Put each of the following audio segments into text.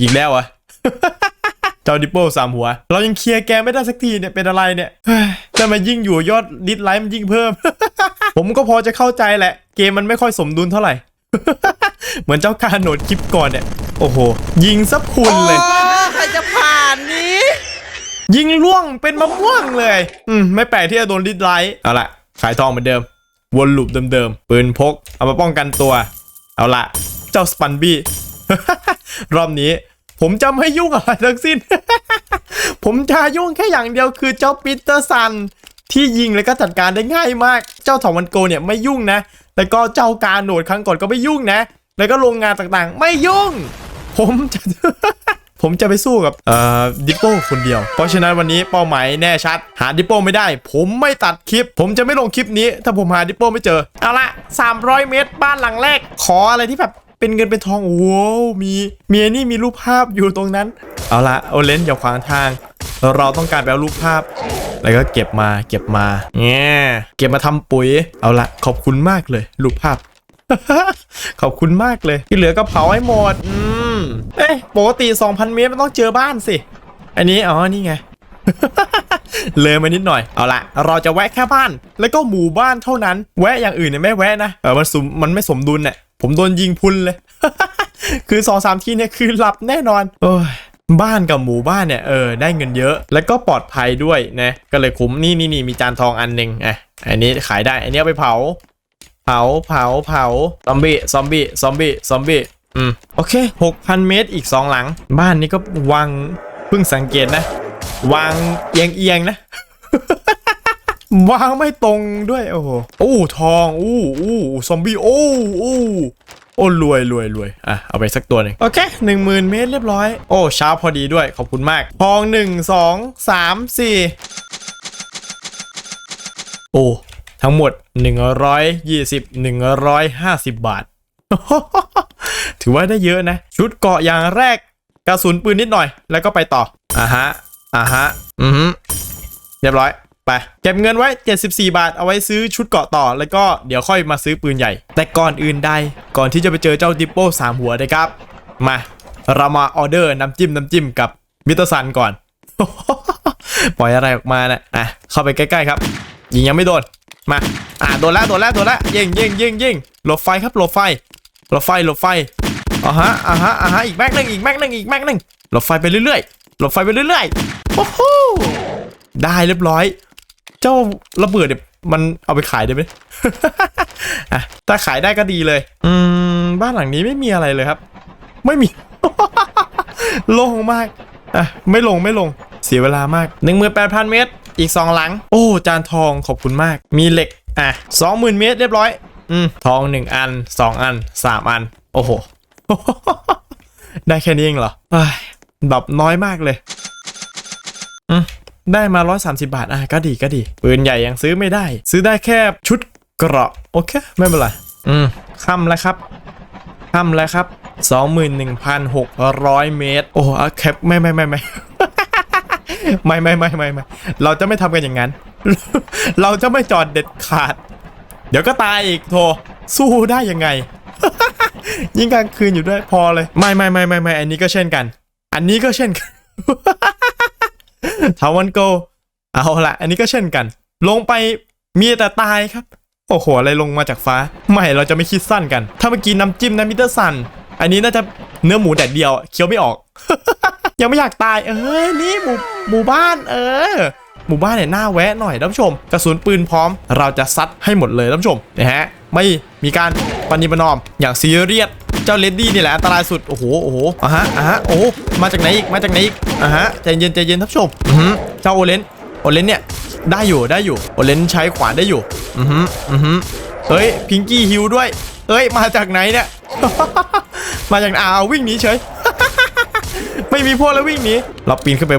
อีกแล้วเหรอะเจ้าดิปโป้สามหัว เรายังเคลียร์แกไม่ได้สักทีเนี่ย เป็นอะไรเนี่ยเฮ้ยแต่มันยิ่งอยู่ยอดดิสไลค์มันยิ่งเพิ่ม ผมก็พอจะเข้าใจแหละ เกมมันไม่ค่อยสมดุลเท่าไหร่ เหมือนเจ้าการโหนดคลิปก่อนเนี่ย โอ้โห ยิงซับคุณเลยโอ้ใครจะผ่านนี้ ยิงล่วงเป็นมะม่วงเลย อืม ไม่แปลกที่จะโดนดิสไลค์เอาละขายทองเหมือนเดิม วนลูปเดิมๆปืนพก เอามาป้องกันตัว เอาละเจ้าสปันบี้ รอบนี้ ผมจะไม่ยุ่งอะไรทั้งสิ้น ผมจะยุ่งแค่อย่างเดียวคือเจ้าปีเตอร์ซันที่ยิงแล้วก็จัดการได้ง่ายมาก เจ้าถอวันโกเนี่ยไม่ยุ่งนะ แล้วก็เจ้าการโหนดครั้งก่อนก็ไม่ยุ่งนะ แล้วก็โรงงานต่างๆ ไม่ยุ่ง ผมจะผมจะไปสู้กับเอ่อดิปโป้คนเดียว เพราะฉะนั้นวันนี้เป้าหมายแน่ชัด หาดิปโป้ไม่ได้ ผมไม่ตัดคลิป ผมจะไม่ลงคลิปนี้ ถ้าผมหาดิปโป้ไม่เจอ เอาละ300 เมตรบ้านหลังแรก ขออะไรที่แบบ เป็นเงินเป็นทองโว้าวมีเมียนี่มีรูปภาพอยู่ตรงนั้น เอาละโอเลนอย่าขวางทาง เราต้องการไปเอารูปภาพ แล้วก็เก็บมาเก็บมาแง่เก็บมาทำปุ๋ย เอาละขอบคุณมากเลย รูปภาพ ขอบคุณมากเลย ที่เหลือก็เผาให้หมดอืมเอ๊ะปกติ 2,000 เมตรมันต้องเจอบ้านสิ อันนี้อ๋อนี่ไงเลยมานิดหน่อย เอาละเราจะแวะแค่บ้าน แล้วก็หมู่บ้านเท่านั้น แวะอย่างอื่นเนี่ยไม่แวะนะเออมันสมมันไม่สมดุลเนี่ย ผมโดนยิงพุนเลย คือสองสามทีเนี่ยคือหลับแน่นอน โอ้ยบ้านกับหมู่บ้านเนี่ยเออได้เงินเยอะ แล้วก็ปลอดภัยด้วยนะก็เลยคุ้มนี่นี่นี่มีจานทองอันหนึ่งอะอันนี้ขายได้ อันนี้เอาไปเผา เผาเผาเผาซอมบี้ซอมบี้ซอมบี้ซอมบี้อืมโอเค6,000เมตรอีก2หลัง บ้านนี้ก็วางเพิ่งสังเกตนะวางเอียงเอียงนะ วางไม่ตรงด้วยโอ้โหโอ้ทองอู้อู้ซอมบี้โอ้อู้โอ้รวยรวยรวยอะเอาไปสักตัวหนึ่งโอเคหนึ่งหมื่นเมตรเรียบร้อยโอ้เช้าพอดีด้วยขอบคุณมาก ทองหนึ่งสองสามสี่โอ้ทั้งหมด 120 150 บาท ถือว่าได้เยอะนะ ชุดเกราะอย่างแรกกระสุนปืนนิดหน่อย แล้วก็ไปต่ออ่าฮะอ่าฮะ อือฮึเรียบร้อย ไปเก็บเงินไว้ 74 บาท เอาไว้ซื้อชุดเกาะต่อ แล้วก็เดี๋ยวค่อยมาซื้อปืนใหญ่ แต่ก่อนอื่นใด ก่อนที่จะไปเจอเจ้าดิปโป้สามหัวนะครับ มาเรามาออเดอร์น้ำจิ้มน้ำจิ้มกับมิตร์ซันก่อน ปล่อยอะไรออกมานะอะเข้าไปใกล้ๆครับ ยิงยังไม่โดน มา อ่าโดนแล้วโดนแล้วโดนแล้วยิงยิงยิงยิงหลบไฟครับหลบไฟหลบไฟหลบไฟอ่าฮะอ่าฮะอ่าฮะอีกแม็กหนึ่งอีกแม็กหนึ่งอีกแม็กหนึ่งหลบไฟไปเรื่อยๆหลบไฟไปเรื่อยๆโอ้โหได้เรียบร้อย จ้าระเบิดเนี่ยมันเอาไปขายได้ไหมอะถ้าขายได้ก็ดีเลย อืม บ้านหลังนี้ไม่มีอะไรเลยครับ ไม่มี โล่งมากอะไม่ลงไม่ลง เสียเวลามาก 18,000 เมตร อีก 2 หลัง โอ้ จานทองขอบคุณมาก มีเหล็ก อะ 20,000 เมตรเรียบร้อย อืม ทอง 1 อัน 2 อัน 3 อัน โอ้โห ได้แค่นี้เองเหรอเอ้ยแบบน้อยมากเลย อืม ได้มา 130 บาท อะ ก็ดีก็ดี ปืนใหญ่ยังซื้อไม่ได้ ซื้อได้แค่ชุดเกราะ โอเค ไม่เป็นไร อืมค่ำแล้วครับค่ำแล้วครับ 21,600 เมตร โอ้อะแคปไม่ไม่ไม่ไม่ไม่ไม่ไม่ไม่ไม่เราจะไม่ทำกันอย่างนั้น เราจะไม่จอดเด็ดขาด เดี๋ยวก็ตายอีกโทสู้ได้ยังไง ยิ่งกลางคืนอยู่ด้วยพอเลย ไม่ไม่ไม่ไม่ไม่อันนี้ก็เช่นกัน อันนี้ก็เช่นกัน ทาวันโก เอาละอันนี้ก็เช่นกัน ลงไปมีแต่ตายครับ โอ้โห อะไรลงมาจากฟ้า ไม่เราจะไม่คิดสั้นกัน ถ้าเมื่อกี้น้ำจิ้มนะมิเตอร์ซัน อันนี้น่าจะเนื้อหมูแดดเดียวเคี้ยวไม่ออก ยังไม่อยากตายเอ้ยนี่หมู่หมู่บ้านเออหมู่บ้านเนี่ยน่าแวะหน่อยท่านผู้ชม กระสุนปืนพร้อม เราจะซัดให้หมดเลยท่านผู้ชมนะฮะไม่มีการปฏิบัตินอมอย่างซีเรียส เจ้าเลดดี้นี่แหละอันตรายสุด โอ้โห โอ้โหอะฮะอะฮะ โอ้มาจากไหนอีก มาจากไหนอีกอะฮะ ใจเย็นใจเย็นท่านผู้ชมอือหือเจ้าโอเลนโอเลนเนี่ย ได้อยู่ ได้อยู่ โอเลนใช้ขวานได้อยู่ อือหืออือหือเฮ้ย พิงกี้ฮิวด้วยเอ้ย มาจากไหนเนี่ย มาจากอาววิ่งหนีเฉย ไม่มีพวกแล้ววิ่งหนี เราปีนขึ้นไป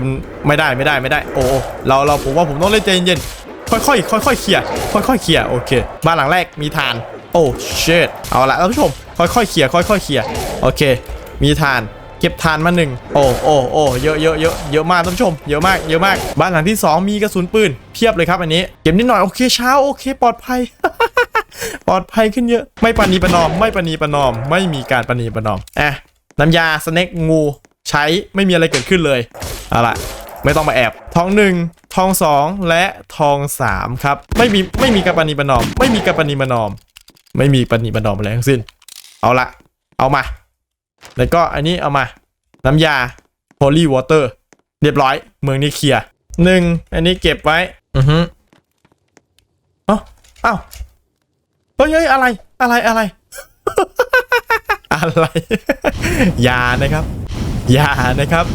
ไม่ได้ ไม่ได้ ไม่ได้ โอ้ เราเราผมว่าผมต้องเล่นใจเย็นๆค่อยๆ ค่อยๆ เคลียร์ ค่อยๆ เคลียร์ โอเค บ้านหลังแรกมีทาน โอ้เชิดเอาละท่านผู้ชม ค่อยๆเคลียร์ค่อยๆเคลียร์โอเค มีทานเก็บทานมาหนึ่งโอ้โอ้โอ้เยอะเยอะเยอะเยอะมากท่านผู้ชม เยอะมากเยอะมาก บ้านหลังที่สองมีกระสุนปืนเพียบเลยครับอันนี้ เก็บนิดหน่อยโอเคเช้าโอเค ปลอดภัย ปลอดภัยขึ้นเยอะ ไม่ปานีประนอม ไม่ปานีประนอม ไม่มีการปานีประนอมอะน้ำยาสเน็กงู ใช้ไม่มีอะไรเกิดขึ้นเลยเอาล่ะไม่ต้องมาแอบ ทองหนึ่งทองสองและทองสามครับ ไม่มีไม่มีการปานีประนอม ไม่มีการปานีประนอม ไม่มีปานีประนอมอะไรทั้งสิ้น เอาละเอามา แล้วก็อันนี้เอามา น้ำยา holy water เรียบร้อย เมืองนี้เคลียร์หนึ่งอันนี้เก็บไว้ อือฮึเอ้าเอ้าเฮ้ยเฮ้ยอะไร อะไรอะไร อะไร ยานะครับ ยานะครับ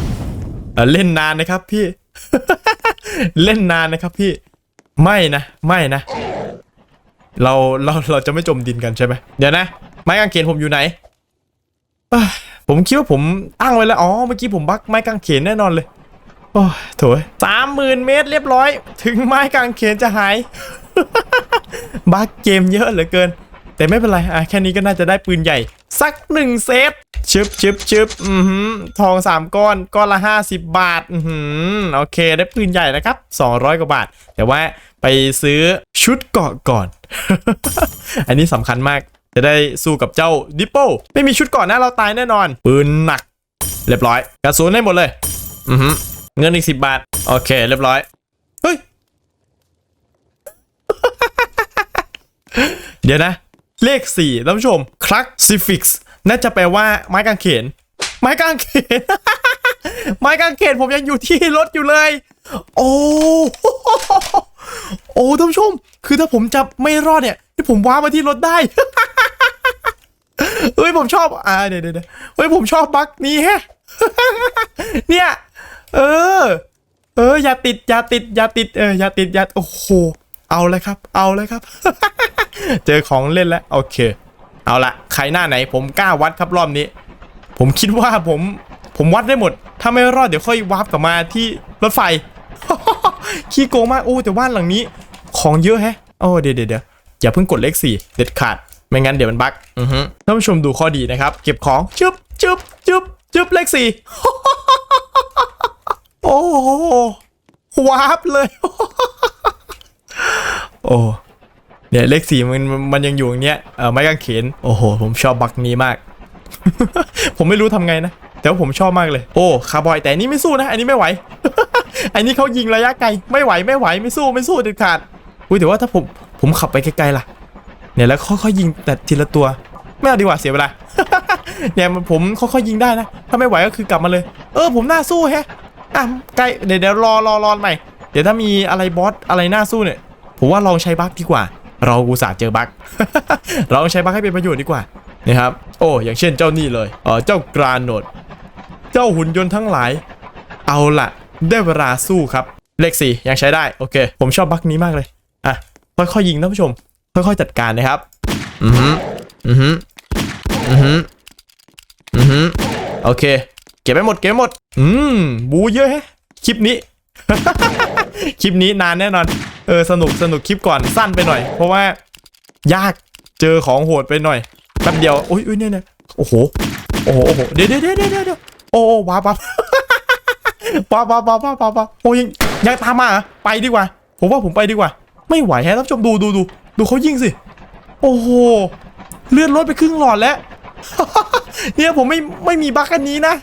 เล่นนานนะครับพี่ เล่นนานนะครับพี่ ไม่นะ ไม่นะ เรา เรา เราจะไม่จมดินกันใช่ไหมเดี๋ยวนะ ไม้กางเขนผมอยู่ไหน ผมคิดว่าผมตั้งไว้แล้ว อ๋อ เมื่อกี้ผมบักไม้กางเขนแน่นอนเลย โอ้ยโถสามหมื่นเมตรเรียบร้อย ถึงไม้กางเขนจะหาย บักเกมเยอะเหลือเกิน แต่ไม่เป็นไร อะ แค่นี้ก็น่าจะได้ปืนใหญ่ สักหนึ่งเซตชึบชึบชึบอือหือ ทองสามก้อน ก้อนละห้าสิบบาท อือหือ โอเค ได้ปืนใหญ่นะครับสองร้อยกว่าบาท แต่ว่าไปซื้อชุดเกาะก่อน อันนี้สำคัญมาก จะได้สู้กับเจ้าดิปโป้ไม่มีชุดก่อนหน้าเราตายแน่นอน ปืนหนัก เรียบร้อย กระสุนให้หมดเลย อือหือเงินอีกสิบบาท โอเค เรียบร้อย เฮ้ย เดี๋ยวนะ เลข4ท่านผู้ชมคลักซิฟิกส์น่าจะแปลว่าไม้กางเขน ไม้กางเขน ไม้กางเขนผมยังอยู่ที่รถอยู่เลย โอ้โอ้ท่านผู้ชม คือถ้าผมจะไม่รอดเนี่ยที่ผมว้ามาที่รถได้ เฮ้ยผมชอบอ่าเดี๋ยวเดี๋ยวเฮ้ยผมชอบบั๊กนี้แฮะเนี่ย เออ เออ อย่าติดอย่าติดอย่าติดเอออย่าติดอย่าโอ้โหเอาเลยครับ เอาเลยครับ เจอของเล่นแล้วโอเค เอาละใครหน้าไหน ผมกล้าวัดครับรอบนี้ ผมคิดว่าผมผมวัดได้หมด ถ้าไม่รอดเดี๋ยวค่อยวาร์ปกลับมาที่รถไฟขี้โกงมากโอ้แต่บ้านหลังนี้ ของเยอะแฮะโอ้เดี๋ยวเดี๋ยวอย่าเพิ่งกดเลขสี่เด็ดขาด ไม่งั้นเดี๋ยวมันบั๊กท่านผู้ชมดูข้อดีนะครับ เก็บของจึ๊บจึ๊บจึ๊บจึ๊บเลขสี่โอ้โหวาร์ปเลย โอ้เนี่ยเลขสี่มันมันยังอยู่อย่างเนี้ยเออไม้กางเขนโอ้โห ผมชอบบักนี้มาก ผมไม่รู้ทำไงนะ แต่ว่าผมชอบมากเลย โอ้คาร์บอยแต่อันนี้ไม่สู้นะ อันนี้ไม่ไหว อันนี้เขายิงระยะไกล ไม่ไหวไม่ไหวไม่สู้ไม่สู้เด็ดขาดอุ้ยแต่ว่าถ้าผมผมขับไปไกลๆล่ะ เนี่ยแล้วค่อยๆยิงแต่ทีละตัวไม่เอาดีกว่าเสียเวลาเนี่ยมันผมค่อยๆยิงได้นะ ถ้าไม่ไหวก็คือกลับมาเลย เออผมน่าสู้แฮะอะใกล้เดี๋ยวเดี๋ยวรอรอรอใหม่เดี๋ยวถ้ามีอะไรบอสอะไรน่าสู้เนี่ยผมว่าลองใช้บั๊กดีกว่า เราอุตส่าห์เจอบั๊กเราใช้บั๊กให้เป็นประโยชน์ดีกว่านะครับโอ้อย่างเช่นเจ้านี่เลยเออเจ้ากรานโนดเจ้าหุ่นยนต์ทั้งหลาย เอาล่ะได้เวลาสู้ครับ เลขสี่ยังใช้ได้ โอเค ผมชอบบั๊กนี้มากเลยอะค่อยๆยิงท่านผู้ชม ค่อยๆจัดการนะครับ อือหืออือหืออือหืออือหือโอเค เก็บไปหมด เก็บไปหมด อืม บูเยอะแฮะ คลิปนี้ คลิปนี้นานแน่นอน เออ สนุกสนุกคลิปก่อนสั้นไปหน่อย เพราะว่า ยาก เจอของโหดไปหน่อย แป๊บเดียวอุ้ยอุ้ยเนี่ยเนี่ยโอ้โหโอ้โห โอ้โห เดี๋ยวเดี๋ยวเดี๋ยวเดี๋ยวเดี๋ยวโอ้โอ้ว้าว้าว้าว้าว้าว้าว้าโอ้ยังยังตามมาเหรอไปดีกว่า ผมว่าผมไปดีกว่า ไม่ไหวแฮะท่านผู้ชมดูดูดู ดูเขายิงสิ โอ้โห เลื่อนรถไปครึ่งหลอดแล้ว เนี่ยผมไม่ไม่มีบัคกอันนี้นะ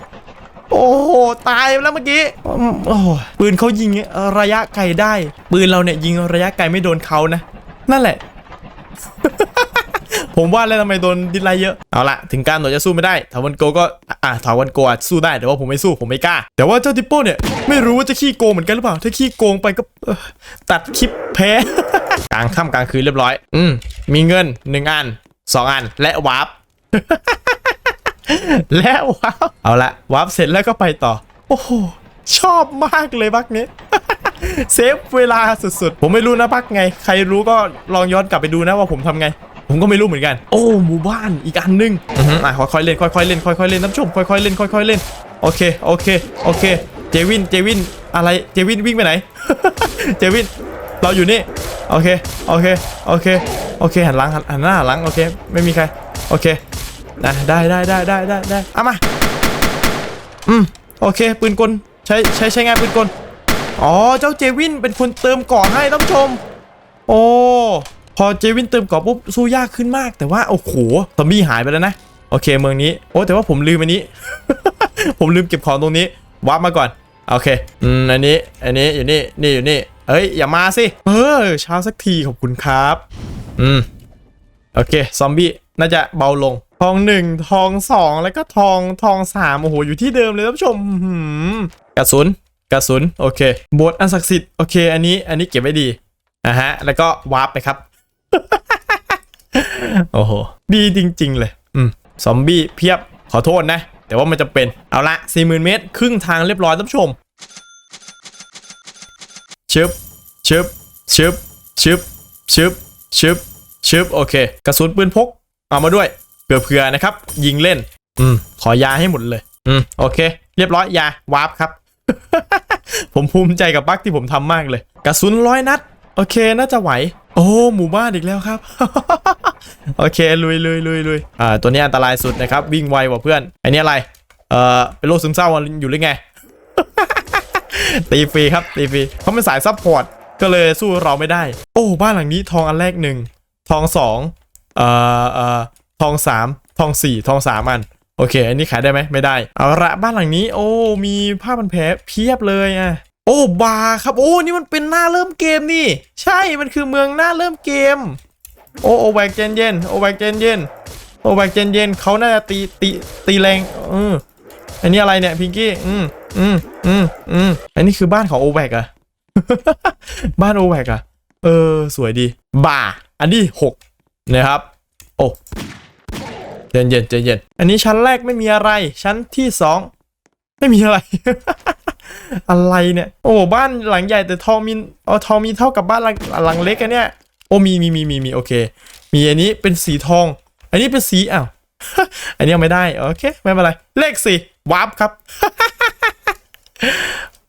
โอ้โห ตายแล้วเมื่อกี้โอ้โหปืนเขายิงระยะไกลได้ ปืนเราเนี่ยยิงระยะไกลไม่โดนเขานะ นั่นแหละ ผมว่าแล้วทำไมโดนดิสไลเยอะ เอาละถึงการหนวดจะสู้ไม่ได้ถาวันโกก็อะถาวันโกอาจสู้ได้แต่ว่าผมไม่สู้ผมไม่กล้า แต่ว่าเจ้าทิปโป้เนี่ยไม่รู้ว่าจะขี้โกงเหมือนกันหรือเปล่า ถ้าขี้โกงไปก็ตัดคลิปแพ้กลางค่ำกลางคืนเรียบร้อย อืมมีเงินหนึ่งอันสองอันและวาร์ปและวาร์ปเอาละวาร์ปเสร็จแล้วก็ไปต่อ โอ้โหชอบมากเลยบักนี้เซฟเวลาสุดๆ ผมไม่รู้นะบักไง ใครรู้ก็ลองย้อนกลับไปดูนะว่าผมทำไง ผมก็ไม่รู้เหมือนกัน โอ้หมู่บ้านอีกอันหนึงอือฮึอะค่อยๆเล่นค่อยๆเล่นค่อยๆเล่นท่านผู้ชมค่อยๆเล่นค่อยๆเล่นโอเคโอเคโอเค เจวินเจวินอะไรเจวินวิ่งไปไหน เจวินเราอยู่นี่โอเคโอเคโอเคโอเคหันหลังหันหันหน้าหันหลังโอเค ไม่มีใครโอเคนะได้ได้ได้ได้ได้ได้เอามาอืมโอเค ปืนกลใช้ใช้ใช้งานปืนกลอ๋อเจ้าเจวินเป็นคนเติมก่อให้ท่านผู้ชม โอ้พ อเจวินเติมก่อปุ๊บสู้ยากขึ้นมาก แต่ว่าโอ้โหซอมบี้หายไปแล้วนะโอเคเมืองนี้โอ้แต่ว่าผมลืมอันนี้ ผมลืมเก็บของตรงนี้วาร์ปมาก่อนโอเคอืมอันนี้อันนี้อยู่นี่นี่อยู่นี่เฮ้ยอย่ามาสิเออช้าสักทีขอบคุณครับอืมโอเคซอมบี้น่าจะเบาลงทองหนึ่งทองสองแล้วก็ทองทองสามโอ้โหอยู่ที่เดิมเลยท่านผู้ชมกระสุนกระสุนโอเคบทอันศักดิ์สิทธิ์โอเค อันนี้อันนี้เก็บไว้ดีนะฮะแล้วก็วาร์ปไปครับ โอ้โห ดีจริง ๆ เลย อืม ซอมบี้เพียบ ขอโทษนะ แต่ว่ามันจะเป็น เอาละ 40,000 เมตร ครึ่งทางเรียบร้อยท่านผู้ชมชึบชึบชึบชึบชึบชึบชึบโอเค กระสุนปืนพก เอามาด้วยเผื่อๆนะครับ ยิงเล่น อืม ขอยาให้หมดเลย อืม โอเค เรียบร้อย ยา วาร์ปครับ ผมภูมิใจกับบั๊กที่ผมทำมากเลย กระสุนร้อยนัด โอเค น่าจะไหว โอ้หมู่บ้านอีกแล้วครับ โอเคลุยลุยลุยลุยอ่าตัวนี้อันตรายสุดนะครับวิ่งไวกว่าเพื่อนอันนี้อะไรเอ่อเป็นโรคซึมเศร้าอยู่หรือไง ตีฟรีครับตีฟรีเขาเป็นสายซัพพอร์ตก็เลยสู้เราไม่ได้ โอ้บ้านหลังนี้ทองอันแรกหนึ่งทองสองเอ่อเอ่อทองสามทองสี่ทองสามอันโอเค อันนี้ขายได้ไหมไม่ได้ เอาละบ้านหลังนี้ โอ้ มีผ้าพันแผลเพียบเลยอะ อ้บาร์ครับ โอ้นี่มันเป็นหน้าเริ่มเกมนี่ ใช่มันคือเมืองหน้าเริ่มเกม โอ้โอแวกเจนเย็นโอแวกเจนเย็นโอแวกเจนเย็นเขาน่าจะตีตีตีแรงเอออันนี้อะไรเนี่ยพิงกี้อืมอืมอืมอืมอันนี้คือบ้านของโอแวกอะบ้านโอแวกอะเออ สวยดีบ่าอันที่หกนะครับ โอ้เย็นเย็นเย็นเย็นอันนี้ชั้นแรกไม่มีอะไร ชั้นที่สองไม่มีอะไร อะไรเนี่ย โอ้บ้านหลังใหญ่แต่ทองมีเอาทองมีเท่ากับบ้านหลังหลังเล็กอะเนี่ย โอ้มีมีมีมีมีโอเค มีอันนี้เป็นสีทอง อันนี้เป็นสีอ้าวอันนี้ไม่ได้โอเคไม่เป็นไรเลขสี่วาร์ปครับ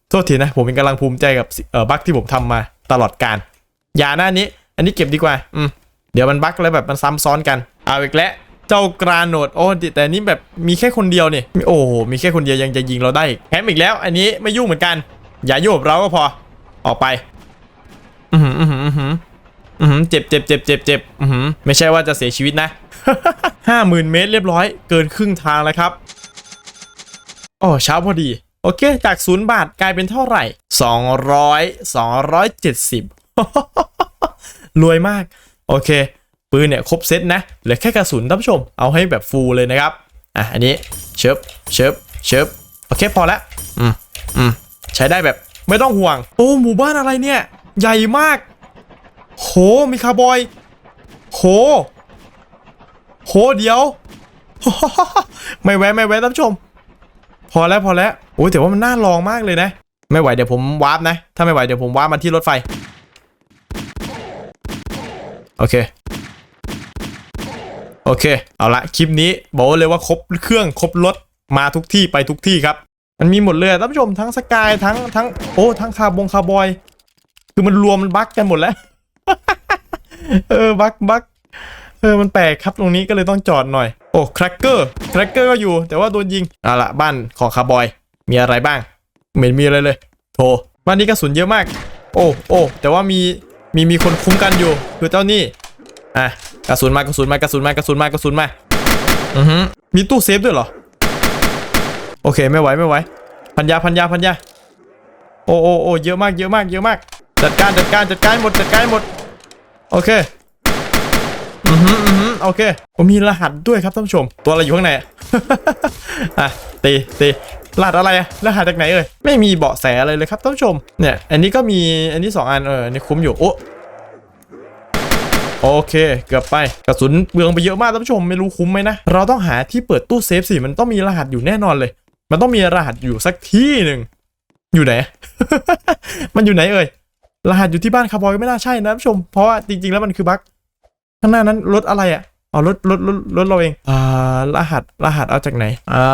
โทษทีนะ ผมเป็นกำลังภูมิใจกับเออบั๊กที่ผมทำมาตลอดการอย่าหน้านี้ อันนี้เก็บดีกว่า อืมเดี๋ยวมันบั๊กแล้วแบบมันซ้ำซ้อนกัน เอาอีกแล้ว เจ้ากราโนดโอ้แต่นนี้แบบมีแค่คนเดียวนี่โอ้มีแค่คนเดียวยังจะยิงเราได้อีกแถมอีกแล้ว อันนี้ไม่ยุ่งเหมือนกัน อย่ายุ่งกับเราก็พอออกไป อือหืออือหืออือหืออือหือเจ็บเจ็บเจ็บเจ็บเจ็บอือหือไม่ใช่ว่าจะเสียชีวิตนะห้าหมื่นเมตรเรียบร้อย เกินครึ่งทางแล้วครับโอ้เช้าพอดี โอเค จากศูนย์บาทกลายเป็นเท่าไหร่สองร้อยสองร้อยเจ็ดสิบรวยมาก โอเค ปืนเนี่ยครบเซตนะเหลือแค่กระสุนท่านผู้ชมเอาให้แบบฟูลเลยนะครับอะอันนี้เชิบเชิบเชิบโอเคพอละอืมอืมใช้ได้แบบไม่ต้องห่วงโอ้หมู่บ้านอะไรเนี่ย ใหญ่มาก โหมีคาร์บอย โห โหเดี๋ยว ไม่แวะไม่แวะท่านผู้ชม พอแล้วพอแล้วโอ้ยแต่ว่ามันน่าลองมากเลยนะ ไม่ไหวเดี๋ยวผมวาร์ปนะ ถ้าไม่ไหวเดี๋ยวผมวาร์ปมาที่รถไฟ โอเค โอเค เอาละคลิปนี้บอกเลยว่าครบเครื่องครบรถมาทุกที่ไปทุกที่ครับ มันมีหมดเลยท่านผู้ชมทั้งสกายทั้งทั้งโอ้ทั้งคาร์บงคาร์บอย คือมันรวมมันบั๊กกันหมดแล้ว เออบั๊กบั๊กเออมันแปลกครับตรงนี้ก็เลยต้องจอดหน่อย โอ้ครากเกอร์ครากเกอร์ก็อยู่ แต่ว่าโดนยิงเอาละบ้านของคาร์บอย มีอะไรบ้างเหม็นมีอะไรเลยโถบ้านนี้กระสุนเยอะมาก โอ้โอ้แต่ว่ามีมีมีคนคุ้มกันอยู่ คือเจ้านี่อะ กระสุนมากระสุนมากระสุนมากระสุนมากระสุนมาอือฮึมีตู้เซฟด้วยเหรอ โอเคไม่ไหวไม่ไหว พันยาพันยาพันยาโอ้โอ้โอ้เยอะมากเยอะมากเยอะมาก จัดการจัดการจัดการหมดจัดการหมด โอเค อือฮึอือฮึโอเคผมมีรหัสด้วยครับท่านผู้ชม ตัวอะไรอยู่ข้างในอะตีตีรหัสอะไรอะรหัสจากไหนเอ่ยไม่มีเบาะแสอะไรเลยครับท่านผู้ชมเนี่ย อันนี้ก็มีอันนี้สองอันเออนนี้คุ้มอยู่โอ้ โอเค เกือบไปกระสุนเบืองไปเยอะมากท่านผู้ชมไม่รู้คุ้มไหมนะ เราต้องหาที่เปิดตู้เซฟสิมันต้องมีรหัสอยู่แน่นอนเลย มันต้องมีรหัสอยู่สักที่หนึ่งอยู่ไหน มันอยู่ไหนเอ่ยรหัสอยู่ที่บ้านคาร์บอยก็ไม่น่าใช่นะท่านผู้ชมเพราะว่าจริง ๆ แล้วมันคือบั๊กข้างหน้านั้นรถอะไรอะอ๋อรถรถรถรถเราเอง อ่ารหัสรหัสเอาจากไหน อ่า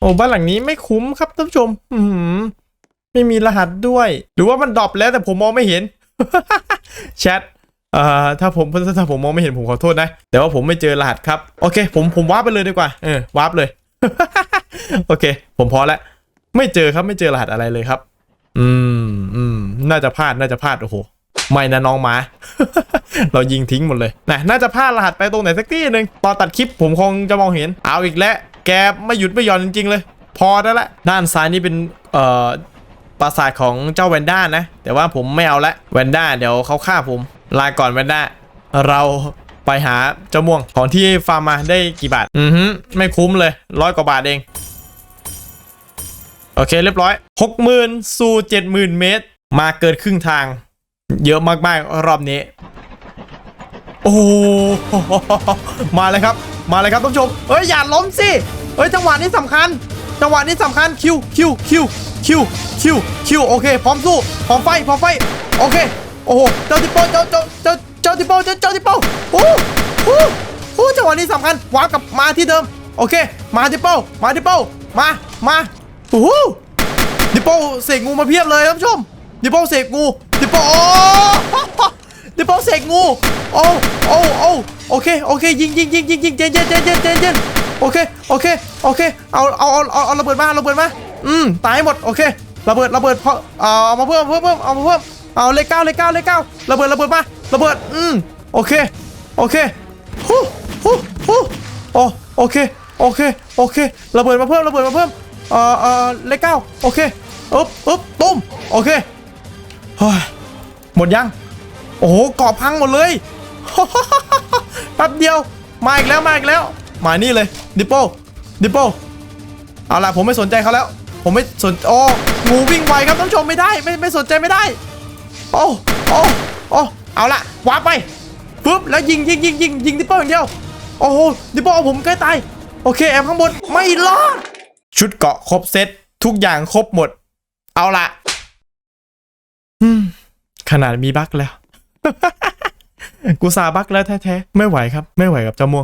โอ้บ้านหลังนี้ไม่คุ้มครับท่านผู้ชม อืมไม่มีรหัสด้วย หรือว่ามันดรอปแล้วแต่ผมมองไม่เห็น แชท อ่าถ้าผมถ้าผมมองไม่เห็นผมขอโทษนะ แต่ว่าผมไม่เจอรหัสครับ โอเค ผมผมวาร์ปไปเลยดีกว่า เออวาร์ปเลย โอเค ผมพอแล้ว ไม่เจอครับไม่เจอรหัสอะไรเลยครับ อืมอืมน่าจะพลาดน่าจะพลาดโอ้โหไม่นะน้องหมา เรายิงทิ้งหมดเลยนะน่าจะพลาดรหัสไปตรงไหนสักที่หนึ่งตอนตัดคลิปผมคงจะมองเห็น เอาอีกแล้ว แกไม่หยุดไม่หย่อนจริงๆเลย พอได้ละด้านซ้ายนี่เป็นเอ่อปราสาทของเจ้าแวนด้านะ แต่ว่าผมไม่เอาละแวนด้าเดี๋ยวเขาฆ่าผม ลาก่อนแวนด้าเราไปหาเจ้าม่วงของที่ฟาร์มมาได้กี่บาท อือฮึไม่คุ้มเลยร้อยกว่าบาทเอง โอเคเรียบร้อยหกหมื่นสู่เจ็ดหมื่นเมตร มาเกินครึ่งทาง เยอะมากๆ รอบนี้ โอ้โหมาเลยครับ มาเลยครับท่านผู้ชมเอ้ย อย่าล้มสิเอ้ย จังหวะนี้สำคัญ จังหวะนี้สำคัญ คิว คิว คิว คิว คิว คิว โอเค พร้อมสู้ พร้อมไฟ พร้อมไฟ โอเค โอ้โหเจ้าติโป้เจ้าเจ้าเจ้าเจ้าติโป้เจ้าเจ้าติโป้โอ้โหโอ้จังหวะนี้สำคัญวาร์ปกลับมาที่เดิม โอเค มาติโป้มาติโป้มามาโอ้โหดิโป้เสกงูมาเพียบเลยท่านผู้ชมดิโป้เสกงูดิโป้โอ้ดิโป้เสกงูโอ้โอ้โอ้โอเคโอเคยิงยิงยิงยิงยิงเจนเจนเจนเจนเจนเจนโอเคโอเคโอเคเอาเอาเอาเอาระเบิดมาระเบิดมาอืมตายหมดโอเคระเบิดระเบิดเพราะเอาเอามาเพิ่มเพิ่มเพิ่มเอามาเพิ่ม เอาเลขเก้าเลขเก้าเลขเก้าระเบิดระเบิดมาระเบิดอืมโอเคโอเคฮู้ฮู้ฮู้โอโอเคโอเคโอเคระเบิดมาเพิ่มระเบิดมาเพิ่มเอ่อเอ่อเลขเก้าโอเคอึ๊บอึ๊บตุ้มโอเคเฮ้ยหมดยังโอ้โหเกาะพังหมดเลยแป๊บเดียวมาอีกแล้วมาอีกแล้วมานี่เลยดิปโป้ดิปโป้เอาล่ะผมไม่สนใจเขาแล้ว ผมไม่สนโอ้งูวิ่งไวครับท่านผู้ชมไม่ได้ไม่ไม่สนใจไม่ได้ โอ้โอ้โอ้เอาละวาร์ปไปปุ๊บแล้วยิงยิงยิงยิงยิงดิปโป้อย่างเดียวโอ้โหดิปโป้เอาผมใกล้ตายโอเคแอมข้างบนไม่รอดชุดเกาะครบเซตทุกอย่างครบหมด เอาละอืมขนาดมีบั๊กแล้ว กูซาบั๊กแล้วแท้ๆ ไม่ไหวครับ ไม่ไหวกับเจ้าม่วง